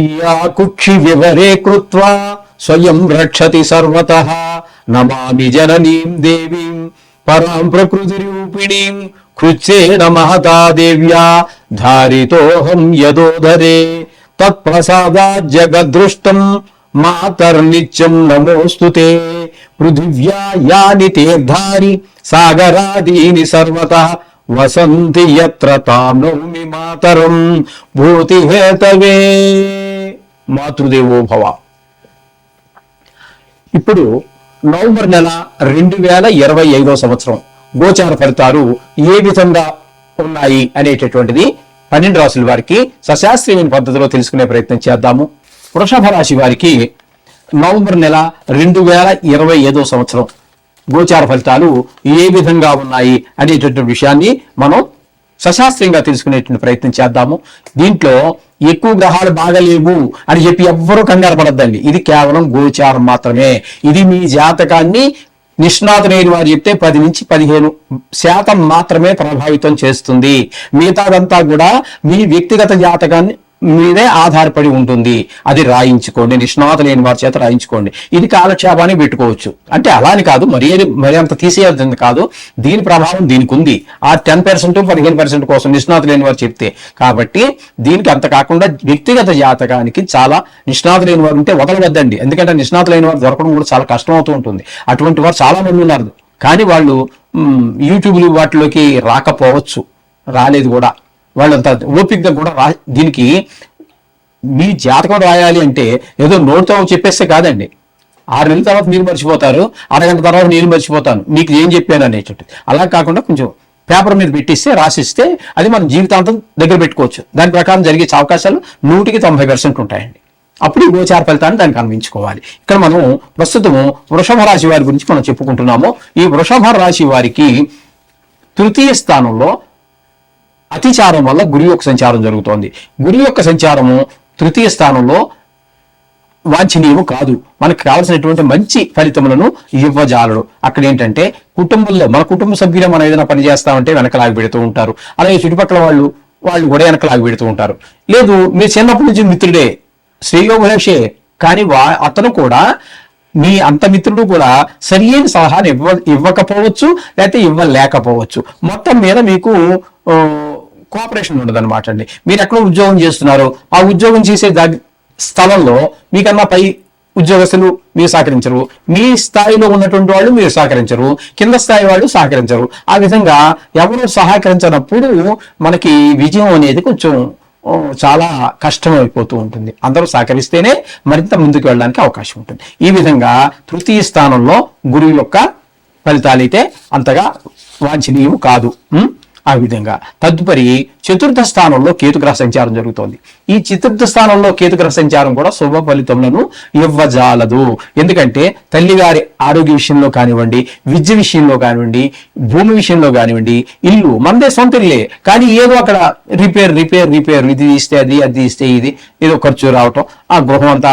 స్వీయా కుక్షి వివరే కృత్వా స్వయం రక్షతి సర్వత నమామి జననీం దేవీం పరాం ప్రకృతి రూపిణీం కృచ్చేన మహతా దేవ్యా ధారితోహం యదోధరే తత్ప్రసాదా జగదృష్టం మాతర్నిత్యం నమోస్తుతే పృథివ్యా యాని తీర్థాని సాగరాదీని సర్వత వసంతి యత్ర తాం నౌమి మాతరం భూతిహేతవే మాతృదేవో భవ. ఇప్పుడు నవంబర్ నెల రెండు వేల ఇరవై ఐదో సంవత్సరం గోచార ఫలితాలు ఏ విధంగా ఉన్నాయి అనేటటువంటిది పన్నెండు రాశుల వారికి సశాస్త్రీయమైన పద్ధతిలో తెలుసుకునే ప్రయత్నం చేద్దాము. వృషభ రాశి వారికి నవంబర్ నెల రెండు వేల ఇరవై ఐదో సంవత్సరం గోచార ఫలితాలు ఏ విధంగా ఉన్నాయి అనేటటువంటి విషయాన్ని మనం సశాస్త్రీయంగా తెలుసుకునేటువంటి ప్రయత్నం చేద్దాము. దీంట్లో ఎక్కువ గ్రహాలు బాగలేవు అని చెప్పి ఎవ్వరూ కంగారు పడద్దండి. ఇది కేవలం గోచారం మాత్రమే. ఇది మీ జాతకాన్ని నిష్ణాతులైన వారు చెప్తే పది నుంచి పదిహేను శాతం మాత్రమే ప్రభావితం చేస్తుంది. మిగతాదంతా కూడా మీ వ్యక్తిగత జాతకాన్ని మీదే ఆధారపడి ఉంటుంది. అది రాయించుకోండి. నిష్ణాత లేని వారి చేత రాయించుకోండి. ఇది కాలక్షేపాన్ని పెట్టుకోవచ్చు. అంటే అలా అని కాదు. మరి మరి అంత తీసేయాల్సింది కాదు. దీని ప్రభావం దీనికి ఉంది. ఆ టెన్ పర్సెంట్ పదిహేను పర్సెంట్ కోసం నిష్ణాత లేని వారు చెప్తే. కాబట్టి దీనికి అంత కాకుండా వ్యక్తిగత జాతకానికి చాలా నిష్ణాత లేని వారు ఉంటే వదలవద్దండి. ఎందుకంటే నిష్ణాత లేని వారు దొరకడం కూడా చాలా కష్టం అవుతూ ఉంటుంది. అటువంటి వారు చాలా మంది ఉన్నారు. కానీ వాళ్ళు యూట్యూబ్లు వాటిలోకి రాకపోవచ్చు. రాలేదు కూడా. వాళ్ళంత ఓపికగా కూడా రా దీనికి మీ జాతకం రాయాలి అంటే ఏదో నోటితో చెప్పేస్తే కాదండి. ఆరు నెలల తర్వాత మీరు మర్చిపోతారు అరగంట తర్వాత నేను మర్చిపోతాను మీకు ఏం చెప్పాను అనేటట్టు. అలా కాకుండా కొంచెం పేపర్ మీద పెట్టిస్తే రాసిస్తే అది మనం జీవితాంతం దగ్గర పెట్టుకోవచ్చు. దాని ప్రకారం జరిగే అవకాశాలు నూటికి తొంభై పర్సెంట్ ఉంటాయండి. అప్పుడు ఈ గోచార ఫలితాన్ని దానికి అన్వించుకోవాలి ఇక్కడ మనం ప్రస్తుతం వృషభ రాశి వారి గురించి మనం చెప్పుకుంటున్నాము. ఈ వృషభ రాశి వారికి తృతీయ స్థానంలో అతిచారం వల్ల గురి యొక్క సంచారం జరుగుతోంది. గురి యొక్క సంచారము తృతీయ స్థానంలో వాంఛనీయము కాదు. మనకు కావాల్సినటువంటి మంచి ఫలితములను ఇవ్వజాలడు. అక్కడ ఏంటంటే కుటుంబంలో మన కుటుంబ సభ్యులు మనం ఏదైనా పని చేస్తామంటే వెనక లాగి పెడుతూ ఉంటారు. అలాగే చుట్టుపక్కల వాళ్ళు వాళ్ళు కూడా వెనక లాగి పెడుతూ ఉంటారు. లేదు మీరు చిన్నప్పటి నుంచి మిత్రుడే. శ్రేయోభిలాషే కానీ వా అతను కూడా మీ అంత మిత్రుడు కూడా సరి అయిన సలహాను ఇవ్వ ఇవ్వకపోవచ్చు లేకపోతే ఇవ్వలేకపోవచ్చు. మొత్తం మీద మీకు కోఆపరేషన్ ఉండదు అనమాట అండి. మీరు ఎక్కడో ఉద్యోగం చేస్తున్నారు? ఆ ఉద్యోగం చేసే స్థలంలో మీకన్నా పై ఉద్యోగస్తులు మీరు సహకరించరు. మీ స్థాయిలో ఉన్నటువంటి వాళ్ళు మీరు సహకరించరు. కింద స్థాయి వాళ్ళు సహకరించరు. ఆ విధంగా ఎవరు సహకరించినప్పుడు మనకి విజయం అనేది కొంచెం చాలా కష్టం అయిపోతూ ఉంటుంది. అందరూ సహకరిస్తేనే మరింత ముందుకు వెళ్ళడానికి అవకాశం ఉంటుంది. ఈ విధంగా తృతీయ స్థానంలో గురువు యొక్క ఫలితాలు అయితే అంతగా వాంఛనీయం కాదు. ఆ విధంగా. తదుపరి చతుర్థ స్థానంలో కేతుగ్రహ సంచారం జరుగుతోంది. ఈ చతుర్థ స్థానంలో కేతుగ్రహ సంచారం కూడా శుభ ఫలితములను ఇవ్వజాలదు. ఎందుకంటే తల్లిగారి ఆరోగ్య విషయంలో కానివ్వండి విద్య విషయంలో కానివ్వండి భూమి విషయంలో కానివ్వండి ఇల్లు మనదే సొంత ఇల్లే. కానీ ఏదో అక్కడ రిపేర్ రిపేర్ రిపేర్ ఇది ఇస్తే అది అది ఇస్తే ఇది ఏదో ఖర్చు రావటం ఆ గృహం అంతా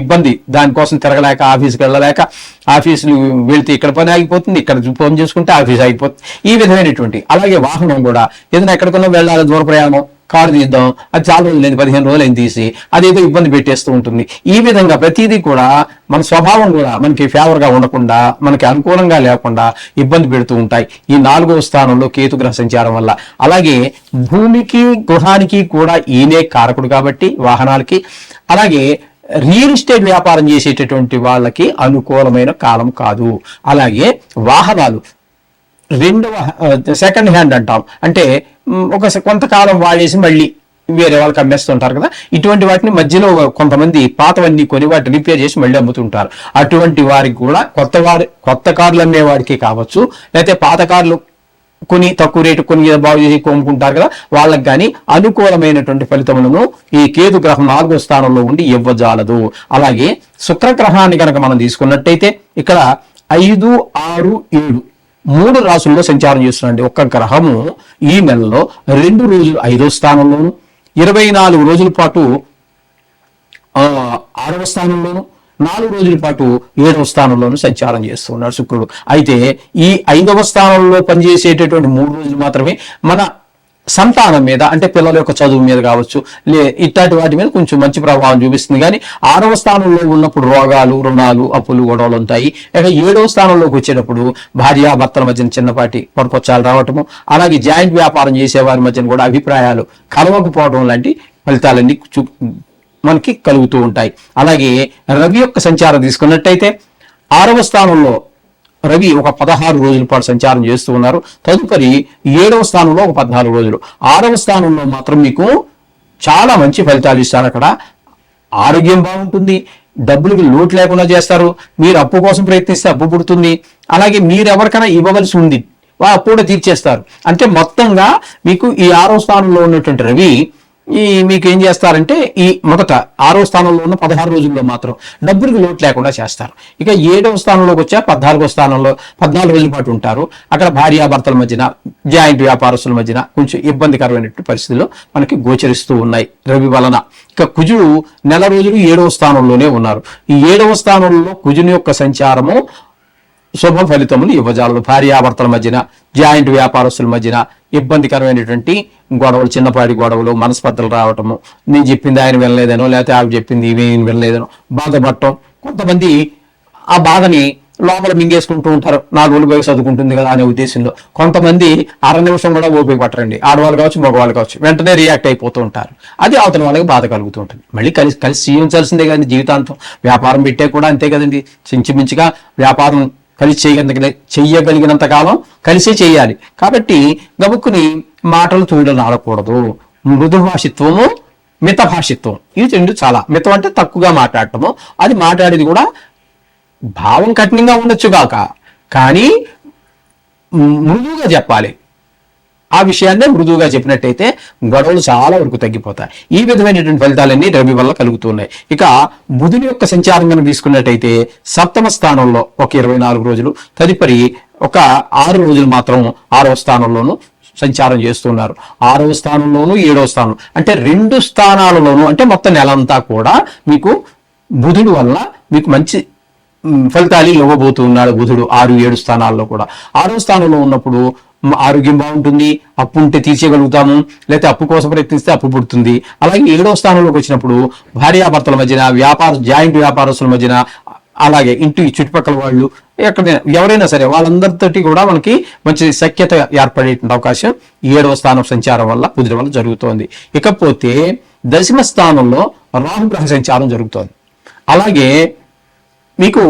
ఇబ్బంది. దానికోసం తిరగలేక ఆఫీస్కి వెళ్ళలేక ఆఫీసులు వెళ్తే ఇక్కడ పని ఆగిపోతుంది ఇక్కడ ఫోన్ చేసుకుంటే ఆఫీస్ ఆగిపోతుంది. ఈ విధమైనటువంటి అలాగే వాహనం కూడా ఏదైనా ఎక్కడికన్నా వెళ్ళాలి దూర ప్రయాణం కారు తీద్దాం అది చాలా రోజులు పదిహేను రోజులు అయింది తీసి అదేదో ఇబ్బంది పెట్టేస్తూ ఉంటుంది. ఈ విధంగా ప్రతిదీ కూడా మన స్వభావం కూడా మనకి ఫేవర్గా ఉండకుండా మనకి అనుకూలంగా లేకుండా ఇబ్బంది పెడుతూ ఉంటాయి. ఈ నాలుగో స్థానంలో కేతుగ్రహ సంచారం వల్ల. అలాగే భూమికి గృహానికి కూడా ఈయనే కారకుడు కాబట్టి వాహనాలకి. అలాగే రియల్ ఎస్టేట్ వ్యాపారం చేసేటటువంటి వాళ్ళకి అనుకూలమైన కాలం కాదు. అలాగే వాహనాలు రెండవ సెకండ్ హ్యాండ్ అంటాం. అంటే ఒక స- కొంతకాలం వాడేసి మళ్ళీ వేరే వాళ్ళకి అమ్మేస్తుంటారు కదా. ఇటువంటి వాటిని మధ్యలో కొంతమంది పాతవన్నీ కొని వాటిని రిపేర్ చేసి మళ్ళీ అమ్ముతుంటారు. అటువంటి వారికి కూడా కొత్త వారి కొత్త కార్లు అమ్మేవాడికి కావచ్చు. లేకపోతే పాత కార్లు కొని తక్కువ రేటు కొని బాగు చేసి కొనుక్కుంటారు కదా. వాళ్ళకి కానీ అనుకూలమైనటువంటి ఫలితములను ఈ కేతు గ్రహం నాలుగో స్థానంలో ఉండి ఇవ్వజాలదు. అలాగే శుక్రగ్రహాన్ని కనుక మనం తీసుకున్నట్టయితే ఇక్కడ ఐదు ఆరు ఏడు మూడు రాసుల్లో సంచారం చేస్తున్నాండి ఒక్క గ్రహము ఈ నెలలో రెండు రోజులు ఐదో స్థానంలోను ఇరవై నాలుగు రోజుల పాటు ఆరవ స్థానంలోను నాలుగు రోజుల పాటు ఏడవ స్థానంలోను సంచారం చేస్తున్నాడు శుక్రుడు. అయితే ఈ ఐదవ స్థానంలో పనిచేసేటటువంటి మూడు రోజులు మాత్రమే మన సంతానం మీద అంటే పిల్లల యొక్క చదువు మీద కావచ్చు లే ఇట్లాంటి వాటి మీద కొంచెం మంచి ప్రభావం చూపిస్తుంది. కానీ ఆరవ స్థానంలో ఉన్నప్పుడు రోగాలు రుణాలు అప్పులు గొడవలు ఉంటాయి. ఇక ఏడవ స్థానంలోకి వచ్చేటప్పుడు భార్యాభర్తల మధ్యన చిన్నపాటి పొరపొచ్చాలు రావటము అలాగే జాయింట్ వ్యాపారం చేసేవారి మధ్యన కూడా అభిప్రాయాలు కలవకపోవడం లాంటి ఫలితాలన్నీ చూ మనకి కలుగుతూ ఉంటాయి. అలాగే రవి యొక్క సంచారం తీసుకున్నట్టయితే ఆరవ స్థానంలో రవి ఒక పదహారు రోజుల పాటు సంచారం చేస్తూ ఉన్నారు. తదుపరి ఏడవ స్థానంలో ఒక పద్నాలుగు రోజులు. ఆరవ స్థానంలో మాత్రం మీకు చాలా మంచి ఫలితాలు ఇస్తారు అక్కడ. ఆరోగ్యం బాగుంటుంది. డబ్బులకి లోటు లేకుండా చేస్తారు. మీరు అప్పు కోసం ప్రయత్నిస్తే అప్పు పుడుతుంది. అలాగే మీరు ఎవరికైనా ఇవ్వవలసి ఉంది. వా అప్పు కూడా తీర్చేస్తారు. అంటే మొత్తంగా మీకు ఈ ఆరో స్థానంలో ఉన్నటువంటి రవి ఈ మీకు ఏం చేస్తారంటే ఈ మొదట ఆరో స్థానంలో ఉన్న పదహారు రోజుల్లో మాత్రం డబ్బులకు లోటు లేకుండా చేస్తారు. ఇక ఏడవ స్థానంలోకి వచ్చా పద్నాలుగో స్థానంలో పద్నాలుగు రోజుల పాటు ఉంటారు. అక్కడ భార్యాభర్తల మధ్యన జాయింట్ వ్యాపారస్తుల మధ్యన కొంచెం ఇబ్బందికరమైనటువంటి పరిస్థితులు మనకి గోచరిస్తూ ఉన్నాయి. రవి వలన. ఇక కుజుడు నెల రోజులు ఏడవ స్థానంలోనే ఉన్నారు. ఈ ఏడవ స్థానంలో కుజుని యొక్క సంచారము శుభ ఫలితములు ఇవ్వజాలదు. భార్యాభర్తల మధ్యన జాయింట్ వ్యాపారస్తుల మధ్యన ఇబ్బందికరమైనటువంటి గొడవలు చిన్నపాటి గొడవలు మనస్పర్ధలు రావటము. నేను చెప్పింది ఆయన వినలేదనో లేకపోతే ఆవిడ చెప్పింది ఇవి వినలేదనో బాధపడటం. కొంతమంది ఆ బాధని లోపల మింగేసుకుంటూ ఉంటారు. నాలుగు రోజులు పోయి చదువుకుంటుంది కదా అనే ఉద్దేశంలో. కొంతమంది అర నిమిషం కూడా ఓపిక పట్టరండి. ఆడవాళ్ళు కావచ్చు మగవాళ్ళు కావచ్చు వెంటనే రియాక్ట్ అయిపోతూ ఉంటారు. అది అవతల వాళ్ళకి బాధ కలుగుతూ ఉంటుంది. మళ్ళీ కలిసి కలిసి జీవించాల్సిందే కానీ జీవితాంతం. వ్యాపారం పెట్టే కూడా అంతే కదండి. చించుమించుగా వ్యాపారం కలిసి చేయగలిగిన చెయ్యగలిగినంత కాలం కలిసే చేయాలి కాబట్టి గబుక్కుని మాటలు తూయడం ఆడకూడదు మృదు భాషిత్వము మిత భాషిత్వం ఇవి రెండు చాలా. మితం అంటే తక్కువగా మాట్లాడటము. అది మాట్లాడేది కూడా భావం కఠినంగా ఉండొచ్చు కాక. కానీ మృదువుగా చెప్పాలి. ఆ విషయాన్నే మృదువుగా చెప్పినట్టయితే గొడవలు చాలా వరకు తగ్గిపోతాయి. ఈ విధమైనటువంటి ఫలితాలన్నీ రవి వల్ల కలుగుతున్నాయి. ఇక బుధుని యొక్క సంచారం కనుక తీసుకున్నట్టయితే సప్తమ స్థానంలో ఒక ఇరవై నాలుగు రోజులు తదుపరి ఒక ఆరు రోజులు మాత్రం ఆరవ స్థానంలోనూ సంచారం చేస్తున్నారు. ఆరవ స్థానంలోనూ ఏడవ స్థానం అంటే రెండు స్థానాలలోనూ అంటే మొత్తం నెలంతా కూడా మీకు బుధుడు వల్ల మీకు మంచి ఫలితాలు ఇవ్వబోతున్నాడు బుధుడు ఆరు ఏడు స్థానాల్లో కూడా. ఆరో స్థానంలో ఉన్నప్పుడు ఆరోగ్యం బాగుంటుంది అప్పు ఉంటే తీర్చగలుగుతాము లేకపోతే అప్పు కోసం ప్రయత్నిస్తే అప్పు పుడుతుంది. అలాగే ఏడో స్థానంలోకి వచ్చినప్పుడు భార్యాభర్తల మధ్యన వ్యాపార జాయింట్ వ్యాపారస్తుల మధ్యన అలాగే ఇంటి చుట్టుపక్కల వాళ్ళు ఎక్కడ ఎవరైనా సరే వాళ్ళందరితోటి కూడా మనకి మంచి సఖ్యత ఏర్పడేటువంటి అవకాశం ఏడవ స్థానం సంచారం వల్ల బుధుడి వల్ల జరుగుతోంది. ఇకపోతే దశమ స్థానంలో రాహుగ్రహ సంచారం జరుగుతోంది. అలాగే మీకు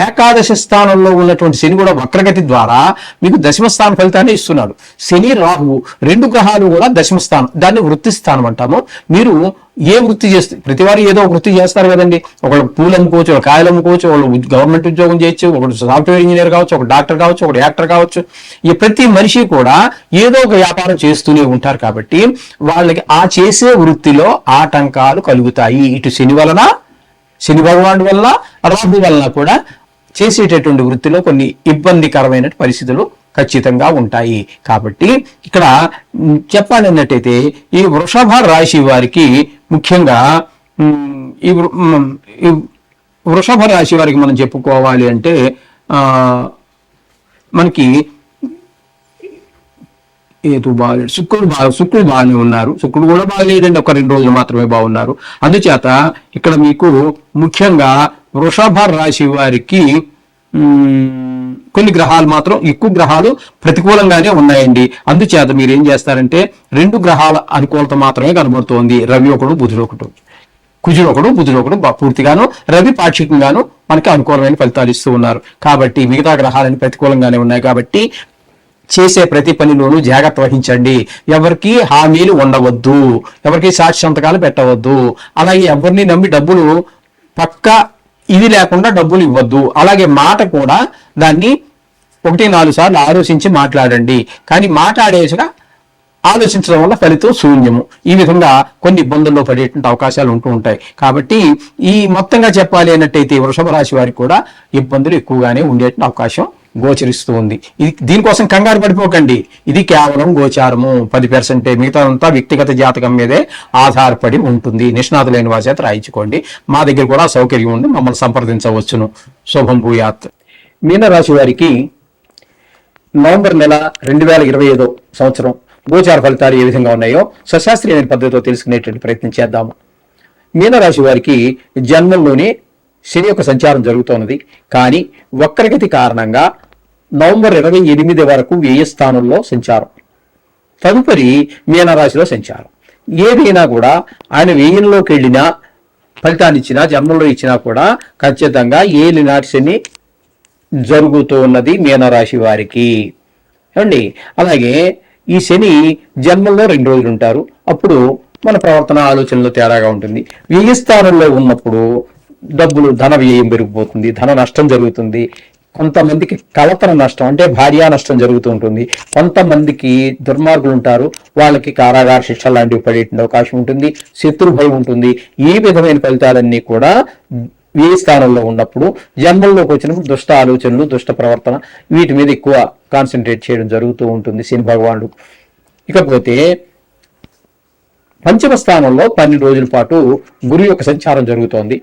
ఏకాదశ స్థానంలో ఉన్నటువంటి శని కూడా వక్రగతి ద్వారా మీకు దశమ స్థానం ఫలితాన్ని ఇస్తున్నాడు. శని రాహువు రెండు గ్రహాలు కూడా దశమ స్థానం దాన్ని వృత్తి స్థానం అంటాము. మీరు ఏ వృత్తి చేస్తే ప్రతి వారు ఏదో ఒక వృత్తి చేస్తారు కదండి. ఒకళ్ళు పూలు అమ్ముకోవచ్చు ఒక కాయలు అమ్ముకోవచ్చు ఒకళ్ళు గవర్నమెంట్ ఉద్యోగం చేయొచ్చు ఒకడు సాఫ్ట్వేర్ ఇంజనీర్ కావచ్చు ఒక డాక్టర్ కావచ్చు ఒక యాక్టర్ కావచ్చు. ఈ ప్రతి మనిషి కూడా ఏదో ఒక వ్యాపారం చేస్తూనే ఉంటారు కాబట్టి వాళ్ళకి ఆ చేసే వృత్తిలో ఆటంకాలు కలుగుతాయి. ఇటు శని వలన శని భగవానుడి వల్ల రాహు వలన కూడా చేసేటటువంటి వృత్తిలో కొన్ని ఇబ్బందికరమైన పరిస్థితులు ఖచ్చితంగా ఉంటాయి. కాబట్టి ఇక్కడ చెప్పాలన్నట్టయితే ఈ వృషభ రాశి వారికి ముఖ్యంగా ఈ వృషభ రాశి వారికి మనం చెప్పుకోవాలి అంటే మనకి ఏదో బాగాలేడు శుక్రుడు బాగా శుక్రుడు బాగానే ఉన్నారు. శుక్రుడు కూడా బాగాలేదండి ఒక రెండు రోజులు మాత్రమే బాగున్నారు. అందుచేత ఇక్కడ మీకు ముఖ్యంగా వృషభ రాశి వారికి కొన్ని గ్రహాలు మాత్రం ఎక్కువ గ్రహాలు ప్రతికూలంగానే ఉన్నాయండి. అందుచేత మీరు ఏం చేస్తారంటే రెండు గ్రహాల అనుకూలత మాత్రమే కనబడుతోంది. రవి ఒకడు బుధుడు ఒకడు. కుజుడు ఒకడు బుధుడు ఒకడు పూర్తిగాను రవి పాక్షికంగాను మనకి అనుకూలమైన ఫలితాలు ఇస్తూ ఉన్నారు. కాబట్టి మిగతా గ్రహాలని ప్రతికూలంగానే ఉన్నాయి. కాబట్టి చేసే ప్రతి పనిలోనూ జాగ్రత్త వహించండి. ఎవరికి హామీలు ఉండవద్దు. ఎవరికి సాక్షి సంతకాలు పెట్టవద్దు. అలాగే ఎవరిని నమ్మి డబ్బులు పక్క ఇది లేకుండా డబ్బులు ఇవ్వద్దు. అలాగే మాట కూడా దాన్ని ఒకటి నాలుగు సార్లు ఆలోచించి మాట్లాడండి. కానీ మాట్లాడేసుగా ఆలోచించడం వల్ల ఫలితం శూన్యము. ఈ విధంగా కొన్ని ఇబ్బందుల్లో పడేటువంటి అవకాశాలు ఉంటూ ఉంటాయి. కాబట్టి ఈ మొత్తంగా చెప్పాలి అన్నట్టయితే వృషభ రాశి వారికి కూడా ఇబ్బందులు ఎక్కువగానే ఉండేటువంటి అవకాశం గోచరిస్తూ ఉంది. ఇది దీనికోసం కంగారు పడిపోకండి. ఇది కేవలం గోచారము. పది పర్సెంటే మిగతా అంతా వ్యక్తిగత జాతకం మీదే ఆధారపడి ఉంటుంది. నిష్ణాతులైన వారి చేత రాయించుకోండి. మా దగ్గర కూడా సౌకర్యం ఉంది మమ్మల్ని సంప్రదించవచ్చును. శుభం భూయాత్. మీనరాశి వారికి నవంబర్ నెల రెండు వేల ఇరవై ఐదో సంవత్సరం గోచార ఫలితాలు ఏ విధంగా ఉన్నాయో సశాస్త్రీయమైన పద్ధతితో తెలుసుకునేటువంటి ప్రయత్నం చేద్దాము. మీనరాశి వారికి జన్మంలోనే శని యొక్క సంచారం జరుగుతున్నది కానీ వక్రగతి కారణంగా నవంబర్ ఇరవై ఎనిమిది వరకు వ్యయ స్థానంలో సంచారం. తదుపరి మీనరాశిలో సంచారం. ఏదైనా కూడా ఆయన వ్యయంలోకి వెళ్ళినా ఫలితాన్ని ఇచ్చినా జన్మంలో ఇచ్చినా కూడా ఖచ్చితంగా ఏలినాటి శని జరుగుతూ ఉన్నది మీనరాశి వారికి. ఏమండి? అలాగే ఈ శని జన్మల్లో రెండు రోజులు ఉంటారు. అప్పుడు మన ప్రవర్తన ఆలోచనలో తేడాగా ఉంటుంది. వ్యయస్థానంలో ఉన్నప్పుడు డబ్బులు ధన వ్యయం పెరిగిపోతుంది ధన నష్టం జరుగుతుంది. కొంతమందికి కలతన నష్టం అంటే భార్యా నష్టం జరుగుతూ ఉంటుంది. కొంతమందికి దుర్మార్గులు ఉంటారు. వాళ్ళకి కారాగార శిక్ష లాంటివి పడే అవకాశం ఉంటుంది. శత్రు భయం ఉంటుంది. ఈ విధమైన ఫలితాలన్నీ కూడా ఏ స్థానంలో ఉన్నప్పుడు జన్మల్లోకి వచ్చినప్పుడు దుష్ట ఆలోచనలు దుష్ట ప్రవర్తన వీటి మీద ఎక్కువ కాన్సన్ట్రేట్ చేయడం జరుగుతూ ఉంటుంది శని భగవానుడు. ఇకపోతే పంచమ స్థానంలో పన్నెండు రోజుల పాటు గురు యొక్క సంచారం జరుగుతోంది.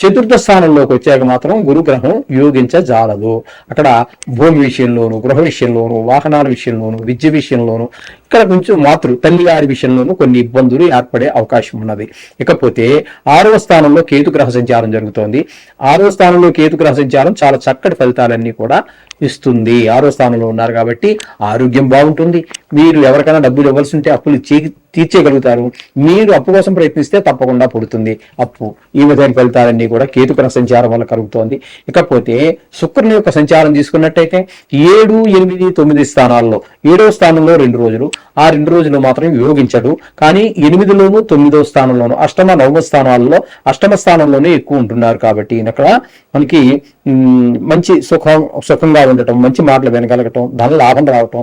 చతుర్థ స్థానంలోకి వచ్చాక మాత్రం గురుగ్రహం యోగించజాలదు. అక్కడ భూమి విషయంలోను గృహ విషయంలోను వాహనాల విషయంలోను విద్య విషయంలోను ఇక్కడ కొంచెం మాతృ తల్లి గారి విషయంలోనూ కొన్ని ఇబ్బందులు ఏర్పడే అవకాశం ఉన్నది. ఇకపోతే ఆరవ స్థానంలో కేతుగ్రహ సంచారం జరుగుతోంది. ఆరవ స్థానంలో కేతుగ్రహ సంచారం చాలా చక్కటి ఫలితాలన్నీ కూడా ఇస్తుంది. ఆరో స్థానంలో ఉన్నారు కాబట్టి ఆరోగ్యం బాగుంటుంది. మీరు ఎవరికైనా డబ్బులు ఇవ్వాల్సి ఉంటే అప్పులు తీర్చేయగలుగుతారు. మీరు అప్పు కోసం ప్రయత్నిస్తే తప్పకుండా పుడుతుంది. అప్పు ఈ విధమైన ఫలితాలన్నీ కూడా కేతుకర సంచారం వల్ల కలుగుతోంది. ఇకపోతే శుక్రుని యొక్క సంచారం తీసుకున్నట్టయితే ఏడు ఎనిమిది తొమ్మిది స్థానాల్లో ఏడవ స్థానంలో రెండు రోజులు ఆ రెండు రోజులు మాత్రం యోగించడు కానీ ఎనిమిదిలోను తొమ్మిదో స్థానంలోను అష్టమ నవమ స్థానాల్లో అష్టమ స్థానంలోనే ఎక్కువ ఉంటున్నారు కాబట్టి అక్కడ మనకి మంచి సుఖం సుఖంగా ఉండటం మంచి మాటలు వినగలగటం ధన లాభం రావటం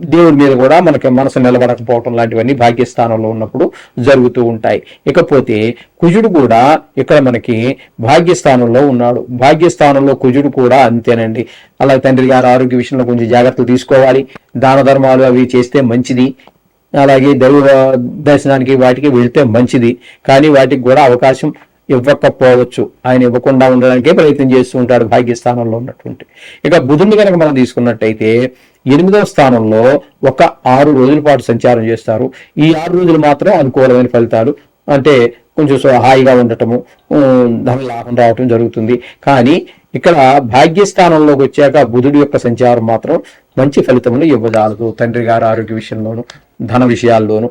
దేవుడి మీద కూడా మనకి మనసు నిలబడకపోవటం లాంటివన్నీ భాగ్యస్థానంలో ఉన్నప్పుడు జరుగుతూ ఉంటాయి. ఇకపోతే కుజుడు కూడా ఇక్కడ మనకి భాగ్యస్థానంలో ఉన్నాడు. భాగ్యస్థానంలో కుజుడు కూడా అంతేనండి. అలా తండ్రి గారి ఆరోగ్య విషయంలో కొంచెం జాగ్రత్తలు తీసుకోవాలి. దాన ధర్మాలు అవి చేస్తే మంచిది. అలాగే దైవ దర్శనానికి వాటికి వెళ్తే మంచిది. కానీ వాటికి కూడా అవకాశం ఇవ్వకపోవచ్చు. ఆయన ఇవ్వకుండా ఉండడానికే ప్రయత్నం చేస్తూ ఉంటాడు భాగ్యస్థానంలో ఉన్నటువంటి. ఇక బుధుని కనుక మనం తీసుకున్నట్టయితే ఎనిమిదవ స్థానంలో ఒక ఆరు రోజుల పాటు సంచారం చేస్తారు. ఈ ఆరు రోజులు మాత్రం అనుకూలమైన ఫలితాలు అంటే కొంచెం సో- హాయిగా ఉండటము ధన లాభం రావటం జరుగుతుంది. కానీ ఇక్కడ భాగ్యస్థానంలోకి వచ్చాక బుధుడి యొక్క సంచారం మాత్రం మంచి ఫలితములు ఇవ్వజాలదు. తండ్రి గారు ఆరోగ్య విషయంలోను ధన విషయాల్లోనూ.